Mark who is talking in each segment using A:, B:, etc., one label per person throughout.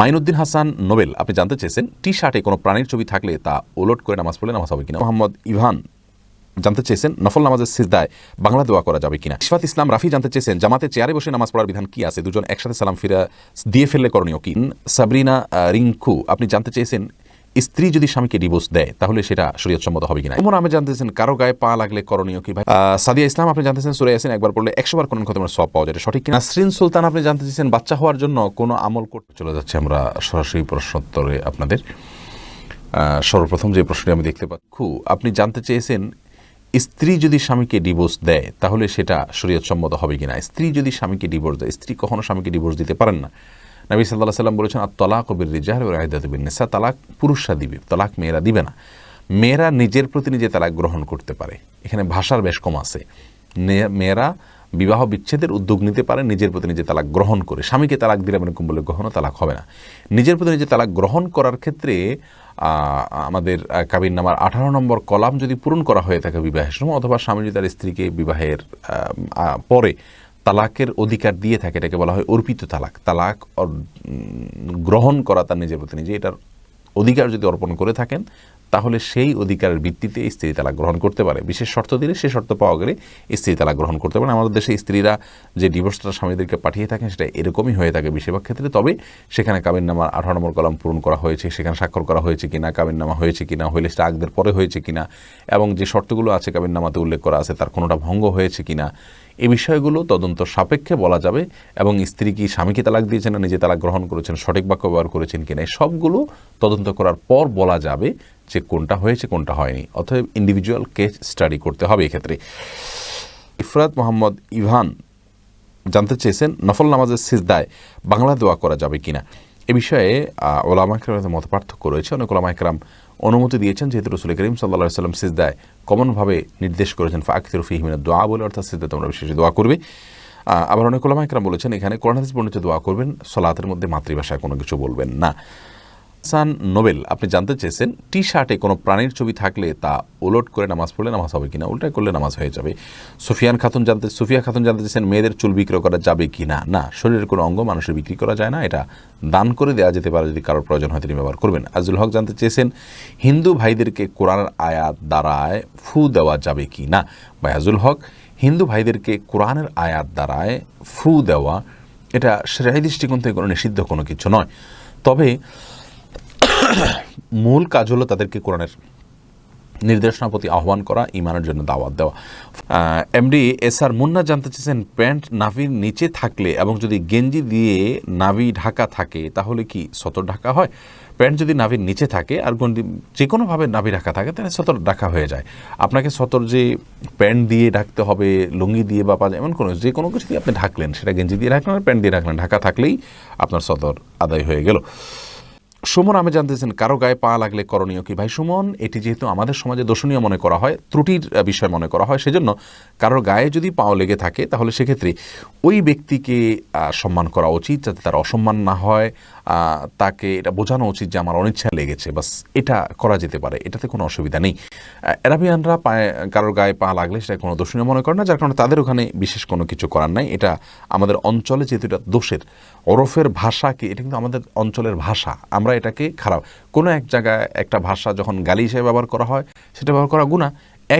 A: Mainuddin Hasan Nobel, আপনি জানতে চেয়েছেন টি শার্টে কোনো প্রাণীর ছবি থাকলে তা ওলট করে নামাজ পড়লে নামাজ হবে কিনা? মোহাম্মদ ইভান, জানতে চেয়েছেন নফল নামাজের সিজদায় বাংলা দোয়া করা যাবে কিনা? ইসফাত ইসলাম রাফি, জানতে চেয়েছেন জামাতে চেয়ারে বসে নামাজ পড়ার বিধান কি আছে? দুজন একসাথে সালাম ফিরা দিয়ে ফেললে করণীয় কিন সাবরিনা রিঙ্কু আপনি জানতে চেয়েছেন স্ত্রী যদি স্বামীকে ডিভোর্স দেয়, তাহলে সেটা শরীয়তসম্মত হবে কিনা? এমন আমি জানতেছেন, কারও গায়ে পা লাগলে করণীয় কি ভাই? সাদিয়া ইসলাম, আপনি জানতেছেন সুরে ইয়াসিন একবার পড়লে একশো বার কোন খতমের সব পাওয়া যায় সঠিক কিনা? নাসরিন সুলতান, আপনি জানতে চেয়েছেন বাচ্চা হওয়ার জন্য কোনো আমল করতে চলে যাচ্ছে, আমরা সরাসরি প্রশ্নোত্তরে আপনাদের সর্বপ্রথম যে প্রশ্নটি আমি দেখতে পাচ্ছি আপনি জানতে চেয়েছেন স্ত্রী যদি স্বামীকে ডিভোর্স দেয়, তাহলে সেটা শরীয়তসম্মত হবে কিনা? স্ত্রী যদি স্বামীকে ডিভোর্স দেয়, স্ত্রী কখনো স্বামীকে ডিভোর্স দিতে পারেন না। নবী সাল্লাহ সাল্লাম বলেছেন আর তলাক কবির রিজাহ রায়দাতবিনেসা তালাক পুরুষরা দিবে, তালাক মেয়েরা দিবে না। মেয়েরা নিজের প্রতি নিজে তালাক গ্রহণ করতে পারে। এখানে ভাষার বেশ কম আছে। মেয়েরা বিবাহ বিচ্ছেদের উদ্যোগ নিতে পারে, নিজের প্রতি নিজে তালাক গ্রহণ করে। স্বামীকে তালাক দিলে এরকম বলে কখনো তালাক হবে না। নিজের প্রতি নিজে তালাক গ্রহণ করার ক্ষেত্রে আমাদের কাবির নামার আঠারো নম্বর কলাম যদি পূরণ করা হয়ে থাকে বিবাহের সময়, অথবা স্বামী যদি তার স্ত্রীকে বিবাহের পরে তালাকের অধিকার দিয়ে থাকে, এটাকে বলা হয় অর্পিত তালাক। তালাক গ্রহণ করা তার নিজের প্রতি নিজে এটার অধিকার যদি অর্পণ করে থাকেন, তাহলে সেই অধিকারের ভিত্তিতে স্ত্রী তালাক গ্রহণ করতে পারে। বিশেষ শর্ত দিলে সেই শর্ত পাওয়া গেলে স্ত্রী তালাক গ্রহণ করতে পারে। আমাদের দেশে স্ত্রীরা যে ডিভোর্সটা স্বামীদেরকে পাঠিয়ে থাকেন, সেটা এরকমই হয়ে থাকে বেশিরভাগ ক্ষেত্রে। তবে সেখানে কাবিন নামার আঠারো নম্বর কলম পূরণ করা হয়েছে, সেখানে স্বাক্ষর করা হয়েছে কিনা কাবিন নামা হয়েছে কিনা, হইলে সেটা আগদের পরে হয়েছে কিনা, এবং যে শর্তগুলো আছে কাবিন নামাতে উল্লেখ করা আছে, তার কোনোটা ভঙ্গ হয়েছে কিনা এই বিষয়গুলো তদন্ত সাপেক্ষে বলা যাবে এবং স্ত্রী কি স্বামীকে তালাক দিয়েছেন না নিজে তালাক গ্রহণ করেছেন সঠিক বাক্য ব্যবহার করেছেন কিনা সবগুলো তদন্ত করার পর বলা যাবে যে কোনটা হয়েছে কোনটা হয়নি। অতএব ইন্ডিভিজুয়াল কেস স্টাডি করতে হবে এক্ষেত্রে। ইফরাত মোহাম্মদ ইভান জানতে চেয়েছেন নফল নামাজের সিজদায় বাংলা দোয়া করা যাবে কিনা? এ বিষয়ে আহ, ওলামা একরামের মত পার্থক্য রয়েছে। অনেক ওলামা একরাম অনুমতি দিয়েছেন, যেহেতু রসুল করিম সাল্লা সাল্লাম সিজদায় কমনভাবে নির্দেশ করেছেন ফাকির ফিহিমিনের দোয়া বলে, অর্থাৎ সিজদায় তোমরা বিশেষ দোয়া করবে। আবার অনেক ওলামা একরাম বলেছেন, এখানে কোরআন হাদিস বর্ণিত দোয়া করবেন, সলাতের মধ্যে মাতৃভাষায় কোনো কিছু বলবেন না। হাসান নোবেল। আপনি জানতে চেয়েছেন টি শার্টে কোনো প্রাণীর ছবি থাকলে তা ওলট করে নামাজ পড়লে নামাজ হবে কিনা উল্টাই করলে নামাজ হয়ে যাবে। সুফিয়ান খাতুন জানতে, সুফিয়া খাতুন জানতে চেয়েছেন, মেয়েদের চুল বিক্রয় করা যাবে কি না না শরীরের কোনো অঙ্গ মানুষের বিক্রি করা যায় না, এটা দান করে দেওয়া যেতে পারে যদি কারোর প্রয়োজন হয় তিনি ব্যবহার করবেন। আজুল হক জানতে চেয়েছেন, হিন্দু ভাইদেরকে কোরআনের আয়াত দ্বারায় ফু দেওয়া যাবে কি না ভাই আজুল হক, হিন্দু ভাইদেরকে কোরআনের আয়াত দ্বারায় ফু দেওয়া, এটা সেরাই দৃষ্টিকোণ থেকে কোনো নিষিদ্ধ কোনো কিছু নয়। তবে মূল কাজ হলো তাদেরকে কোরআনের নির্দেশনার প্রতি আহ্বান করা ইমানের জন্য দাওয়াত দেওয়া। এমডি এস আর মুন্না জানতে চেয়েছেন, প্যান্ট নাভির নিচে থাকলে এবং যদি গেঞ্জি দিয়ে নাভি ঢাকা থাকে, তাহলে কি সতর ঢাকা হয়? প্যান্ট যদি নাভির নিচে থাকে আর গন্ডি যে কোনোভাবে নাভি ঢাকা থাকে, তাহলে সতর ঢাকা হয়ে যায়। আপনাকে সতর যে প্যান্ট দিয়ে ঢাকতে হবে, লুঙ্গি দিয়ে বা পাজা এমন কোনো যে কোনো কিছু দিয়ে আপনি ঢাকলেন, সেটা গেঞ্জি দিয়ে রাখলেন আর প্যান্ট দিয়ে রাখলেন ঢাকা থাকলেই আপনার সতর আদায় হয়ে গেল। সুমন, আমি জানতেছেন কারও গায়ে পা লাগলে করণীয় কি? ভাই সুমন, এটি যেহেতু আমাদের সমাজে দর্শনীয় মনে করা হয়, ত্রুটির বিষয় মনে করা হয়, সেজন্য কারোর গায়ে যদি পাও লেগে থাকে, তাহলে সেক্ষেত্রে ওই ব্যক্তিকে সম্মান করা উচিত, যাতে তার অসম্মান না হয় তাকে এটা বোঝানো উচিত যে আমার অনিচ্ছা লেগেছে, বাস এটা করা যেতে পারে, এটাতে কোনো অসুবিধা নেই। অ্যারাবিয়ানরা পায়ে, কারোর গায়ে পা লাগলে সেটা কোনো দোষণীয় মনে করে না, যার কারণে তাদের ওখানে বিশেষ কোনো কিছু করার নাই। এটা আমাদের অঞ্চলে যেহেতু এটা দোষের, ওরফের ভাষা কি এটা কিন্তু আমাদের অঞ্চলের ভাষা, আমরা এটাকে খারাপ। কোনো এক জায়গায় একটা ভাষা যখন গালি হিসেবে ব্যবহার করা হয়, সেটা ব্যবহার করা গুণা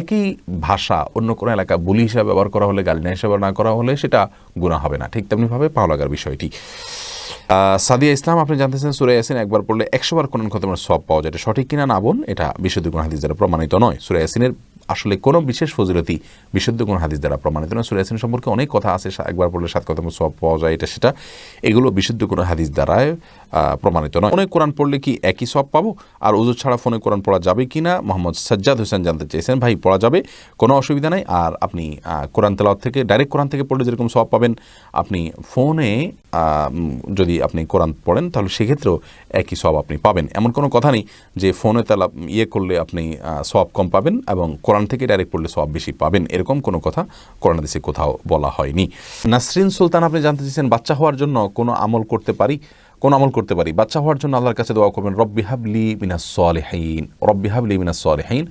A: একই ভাষা অন্য কোনো এলাকায় বুলি হিসাবে ব্যবহার করা হলে, গালি না হিসেবে না করা হলে সেটা গুণা হবে না। ঠিক তেমনিভাবে পাওয়া লাগার বিষয়টি। সাদিয়া ইসলাম, আপনি জানতেছেন সুরে ইয়াসিন একবার পড়লে একশোবার কোন খতমের সব পাওয়া যায়। এটা সঠিক কিনা না বোন, এটা বিশুদ্ধ কোন হাদিস দ্বারা প্রমাণিত নয়। সুরে ইয়াসিনের আসলে কোনো বিশেষ ফজিলতি বিশুদ্ধ কোন হাদিস দ্বারা প্রমাণিত নয়। সুরে ইয়াসিন সম্পর্কে অনেক কথা আছে একবার পড়লে সাত খতমের সব পাওয়া যায় এটা সেটা। এগুলো বিশুদ্ধ কোনো হাদিস দ্বারায় প্রমাণিত নয়। ফোনে কোরআন পড়লে কি একই সব পাবো? আর উজু ছাড়া ফোনে কোরআন পড়া যাবে কি না? মোহাম্মদ সাজ্জাদ হোসেন জানতে চেয়েছেন, ভাই, পড়া যাবে, কোনো অসুবিধা নাই। আর আপনি কোরআন তেলাওয়াত থেকে, ডাইরেক্ট কোরআন থেকে পড়লে যেরকম সব পাবেন, আপনি ফোনে যদি আপনি কোরআন পড়েন, তাহলে সেক্ষেত্রেও একই সব আপনি পাবেন। এমন কোনো কথা নেই যে ফোনে তেলা ইয়ে করলে আপনি সব কম পাবেন এবং কোরআন থেকে ডাইরেক্ট পড়লে সব বেশি পাবেন। এরকম কোনো কথা কোরআন দেশে কোথাও বলা হয়নি। নাসরিন সুলতান, আপনি জানতে চেয়েছেন বাচ্চা হওয়ার জন্য কোনো আমল করতে পারি? কোন আমল করতে পারি? বাচ্চা হওয়ার জন্য আল্লাহর কাছে দোয়া করবেন, রব্বি হাবলি মিনাস সালেহাইন রব্বি হাবলি মিনাস সালেহাইন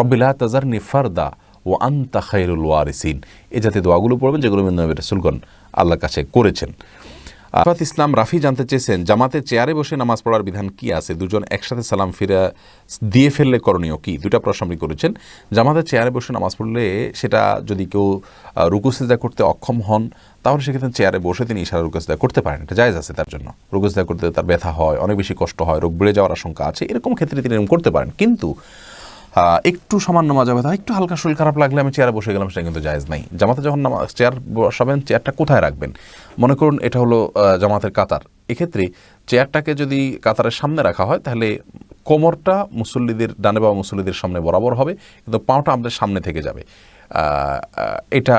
A: রব্বিলা তাজারনি ফারদা ও আন্তা খাইরুল ওয়ারিসিন। এই জাতীয় দোয়াগুলো পড়বেন যেগুলো নবী আল্লাহর কাছে করেছেন। আফাত ইসলাম রাফি জানতে চেয়েছেন জামাতে চেয়ারে বসে নামাজ পড়ার বিধান কি আছে? দুজন একসাথে সালাম ফিরে দিয়ে ফেললে করণীয় কি? দুটা প্রশ্ন আপনি করেছেন। জামাতে চেয়ারে বসে নামাজ পড়লে সেটা যদি কেউ আহ, রুকু করতে অক্ষম হন তাহলে সেক্ষেত্রে চেয়ারে বসে তিনি ইশারা রুকু সেজদা করতে পারেন। এটা জায়েজ আছে তার জন্য। রুকু সেজদা করতে তার ব্যথা হয় অনেক বেশি কষ্ট হয় রোগ বেড়ে যাওয়ার আশঙ্কা আছে এরকম ক্ষেত্রে তিনি এরকম করতে পারেন। কিন্তু একটু সামান্য মাজা ব্যথা, একটু হালকা শরীর খারাপ লাগলে আমি চেয়ারে বসে গেলাম সেটা কিন্তু জায়েজ নাই। জামাতে যখন চেয়ার বসাবেন চেয়ারটা কোথায় রাখবেন? মনে করুন এটা হলো জামাতের কাতার। এক্ষেত্রে চেয়ারটাকে যদি কাতারের সামনে রাখা হয়, তাহলে কোমরটা মুসল্লিদের, ডানে বা মুসল্লিদের সামনে বরাবর হবে, কিন্তু পাওটা আমাদের সামনে থেকে যাবে। এটা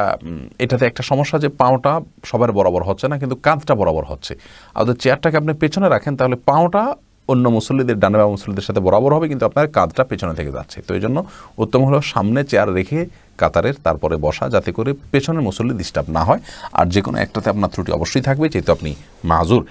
A: এটাতে একটা সমস্যা যে পাওটা সবার বরাবর হচ্ছে না, কিন্তু কাঁধটা বরাবর হচ্ছে। আর চেয়ারটাকে আপনি পেছনে রাখেন, তাহলে পাওটা অন্য মুসল্লিদের ডানে বা মুসল্লিদের সাথে বরাবর হবে, কিন্তু আপনার কাঁধটা পেছনে থেকে যাচ্ছে। তো এই জন্য উত্তম হলো সামনে চেয়ার রেখে কাতারের তারপরে বসা, যাতে করে পেছনের মুসল্লি ডিস্টার্ব না হয়। আর যে কোনো একটাতে আপনার ত্রুটি অবশ্যই থাকবে, যেহেতু আপনি মাজুর।